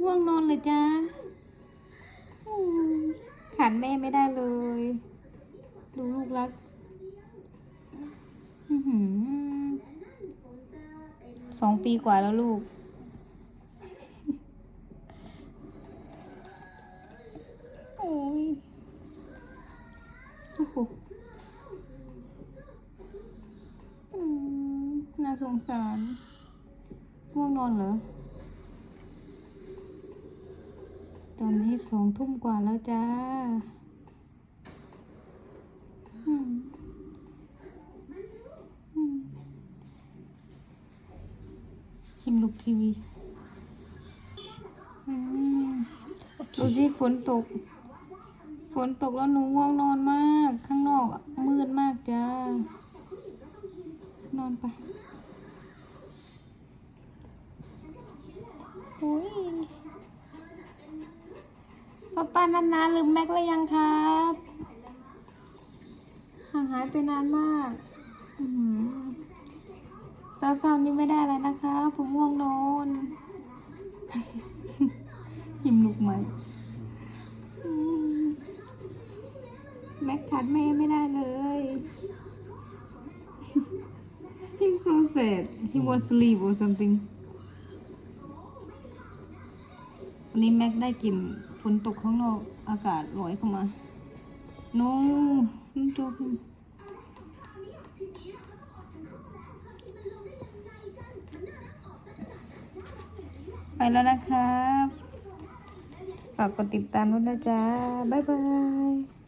ง่วงนอนเลยจ้าขาดแม่ไม่ได้เลย ดูลูกรักสองปีกว่าแล้วลูก โอ้ยโอ้โหน่าสงสารง่วงนอนเหรอ ตอนนี้สองทุ่มกว่าแล้วจ้าอืมอืมคิมลุกทีวีอืมดูสิฝนตก ฝนตกแล้วหนูง่วงนอนมาก ข้างนอกมืดมากจ้า นอนไป โอ้ย ป้าป้านานๆลืมแม็กแล้วยังครับห่างหายไปนานมากอื้อหือเศร้าๆนี่ไม่ได้แล้วนะคะผมง่วงนอนหิมลุกไหมอืมแม็กขาดแม่ไม่ได้เลย He's so sad. He wants to leave or something. วันนี้แม็กได้กลิ่น ฝนตกข้างนอกอากาศลอยเข้ามาโน้นจบไปแล้วนะครับ ฝากกดติดตามด้วยนะจ๊ะ บ๊ายบาย